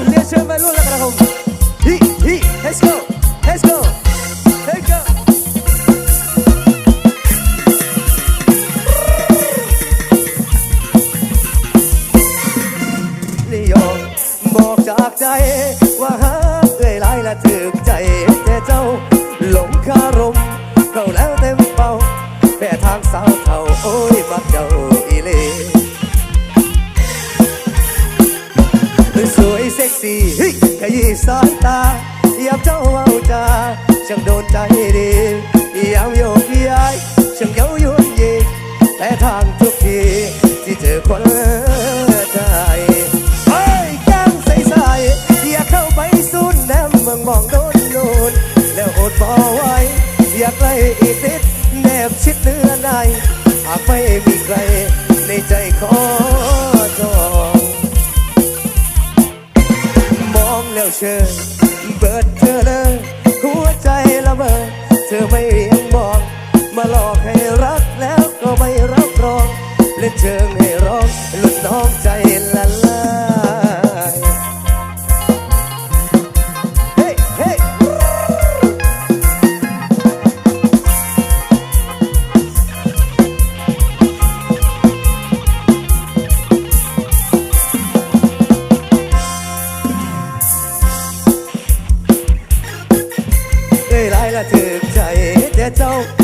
Deixa mais uma pra let's go, let's go, let's go. แต่ทางทุกทีที่เจอคนใจเฮ้ยแก้มใสๆอยากเข้าไปสูนแนมเมืองมองโดนโดนแล้วอดพอไว้อยากใกล้อีกนิดแนบชิดเนื้อในหากไม่มีใครในใจขอจองมองแล้วเชิญ 走。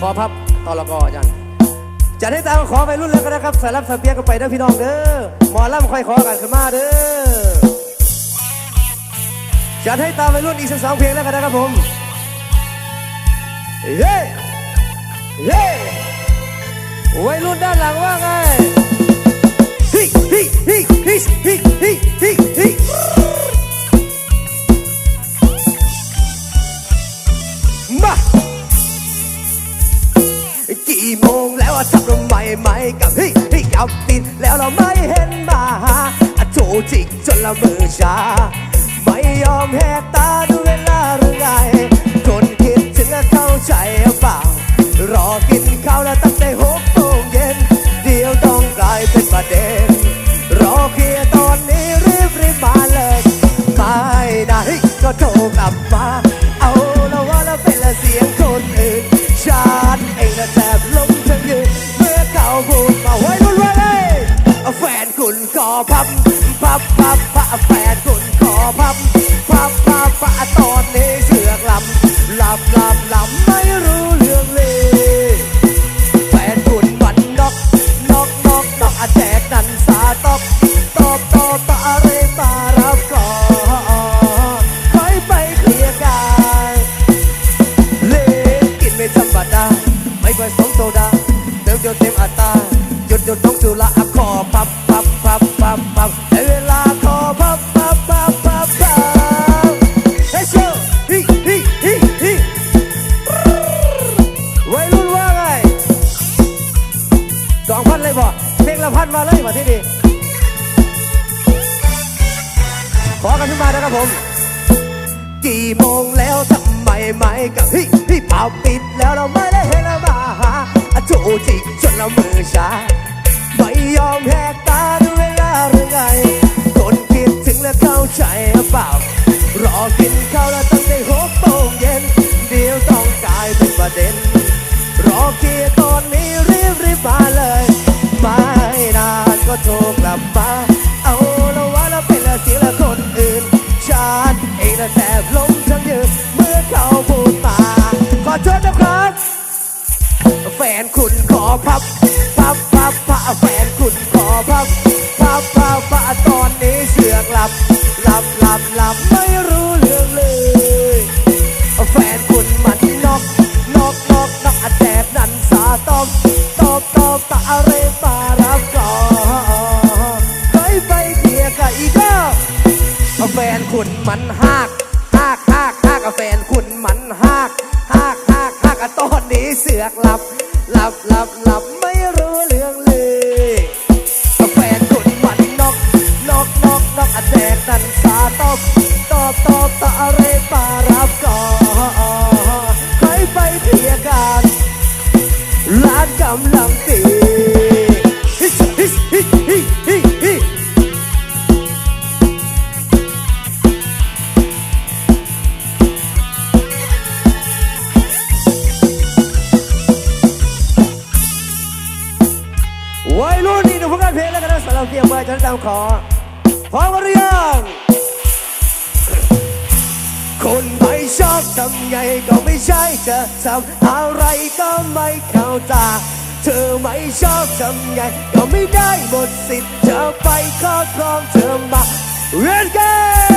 ขอพับตอละกออาจารย์จัดให้ตามขอไปรุ่นแล้วกันนะครับสายรับสายเปียกกันไปเด้อพี่น้องเด้อหมอล่ำค่อยขอกันขึ้นมาเด้อจัดให้ตามไปรุ่นอีกสักสองเพลงแล้วกันนะครับผมเฮ้เฮ้วัยรุ่นด้านหลังว่าไงฮิฮิฮิฮิฮิฮิฮิ งแล้วอะทำทำไมไม่กลับเฮ้ยเฮ้ยกลับติดแล้วเราไม่เห็นมาหาอะโทรจิกจนละมือชา ไม่ยอมแหกตาดูเวลาหรือไง ดหยุดต้องจุละอคอพับพับพับพับพับได้เวลาคอพับพับพับพับพับเฮ้ยโชว์ฮิฮิฮิฮิวัยรุ่นว่าไงสองพันเลยบ่เพลงละพันมาเลยมาที่นี่ขอกันขึ้นมานะครับผม กี่โมงแล้วทำไมไม่กับพี่พี่เป่าปิดแล้วเราไม่ได้เห็นแล้วมาหาอะโจจิจนเรามือชา ยอมแหกตาดูเวลาหรือไงคนคิดถึงและเข้าใจหรือเปล่า รอกินข้าวแล้วตั้งใจหกโมงเย็น เดี๋ยวต้องกลายเป็นประเด็น รอเกียตอนนี้รีบรีบมาเลยไม่นานก็โทรกลับมาเอาละวะแล้วเป็นละเสียละคนอื่นชาติเองละแสบล้มทั้งยืนเมื่อเขาพูดมาขอโทษนะครับ แฟนคุณขอพับ พับพับพับแฟนคุณขอพับพับพับผ้าตอนนี้เสือกหลับหลับหลับหลับไม่รู้เรื่องเลย แฟนคุณมันนอกนอกนอกนอกแดดนั้นสาตอมตอบตอบตาไรมารับก่อนเคไปเดียกับอีกแฟนคุณมันหักหักหักหักแฟนคุณมันหักหักหักหักตอนนี้เสือกหลับ หลับหลับหลับไม่รู้เลยานเพลงแล้วกันนะสำหรับเกียร์มาจะตามขอพร้อมกันหรือยังคนไม่ชอบทำไงก็ไม่ใช่จะทำอะไรก็ไม่เข้าตา เธอไม่ชอบทำไงก็ไม่ได้หมดสิทธิ์จะไปครอบครองเธอมาเรียนกัน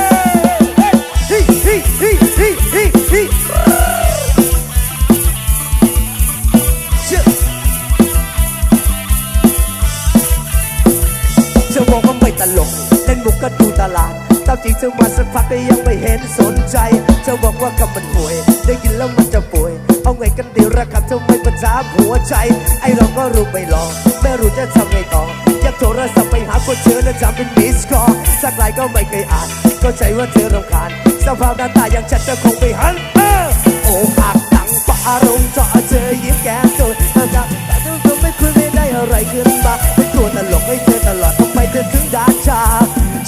ตลกเล่นมุกก็ดูตลาดตามจริงเธอมาสักพักก็ยังไม่เห็นสนใจ เธอบอกว่ากับมันห่วย ได้ยินแล้วมันจะป่วย เอาไงกันดีระครับเธอไม่ประจาบหัวใจ ไอเราก็รู้ไม่รอไม่รู้จะทำไงต่ออยากโทรศัพท์ไปหาคนเธอและจำเป็นมิสคอสักไลน์ก็ไม่เคยอ่านก็ใจว่าเธอรำคาญสภาพหน้าตาอย่างฉันจะคงไปหันเออโอ้หักดังปะอารมณ์เจาะเธอยิ้มแก้มตัวทำจากแต่เธอไม่คุยไม่ได้อะไรขึ้นมา ตัวตลกให้เธอตลอดทำไมเธอถึงด่าชา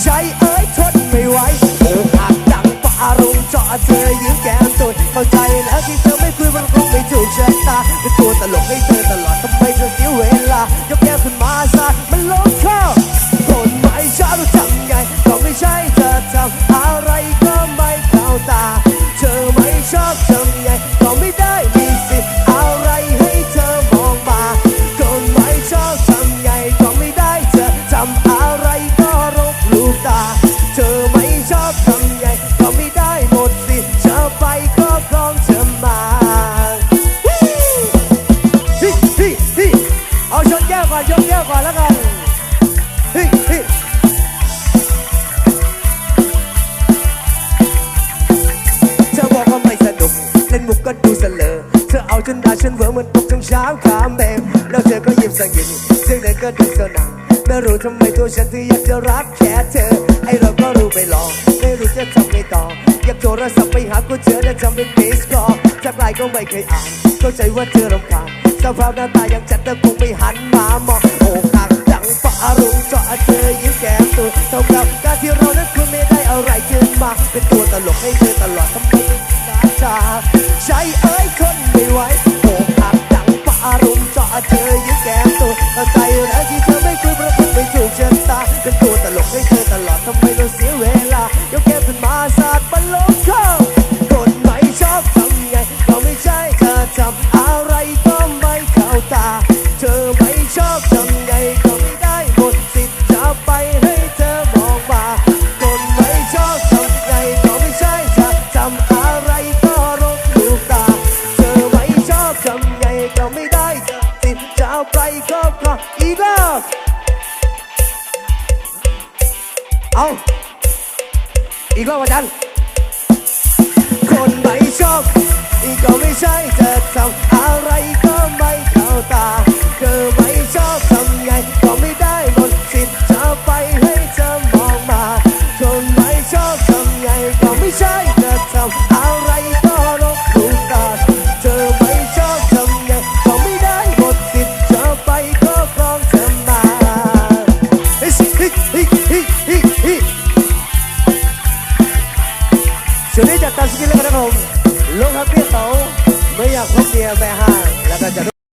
ใจเอ้ยทนไม่ไหวโอ้หักดังปะอารมณ์เจาะเธอยิ้มแก้มตัวเข้าใจแล้วที่เธอไม่คุยมันคงไม่ถูกชะตาเป็นตัวตลกให้เธอตลอดทำไมเธอเสียเวลายกแก้มขึ้นมาซะมันลงเข้าคนไม่ชอบทำไงก็ไม่ใช่เธอทำอะไรก็ไม่เข้าตา เธอไม่ชอบทำไงก็ไม่ได้มีสิทธิ์อะไรให้เธอมองมาคนไม่ชอบ ช้าขามแดงแล้วเธอก็ยิ้มสังเกตเสียงเดินก็ดูเศร้าหนังไม่รู้ทำไมตัวฉันถึงอยากจะรักแค่เธอ ไอเราก็รู้ไม่ลอง ไม่รู้จะทำไงต่อ อยากโทรศัพท์ไปหากูเจอและทำเป็นมิสคอจากไลน์ก็ไม่เคยอ่านเข้าใจว่าเธอรำคาญสภาพหน้าตายังจัดแต่คงไม่หันมามองโอ้หักดังฟ้ารุ่งเจาะเธอยิ้มแก้มตัวเท่ากับการที่เรานั้นคุณไม่ได้อะไรขึ้นมา เป็นตัวตลกให้เธอตลอดทำไมถึงด่าชาใจเอ้ยคนไม่ไหวโอ้ อีกรอบอาจารย์คนไม่ชอบ อีกก็ไม่ใช่จะทำอะไรก็ไม่เข้าตาเธอ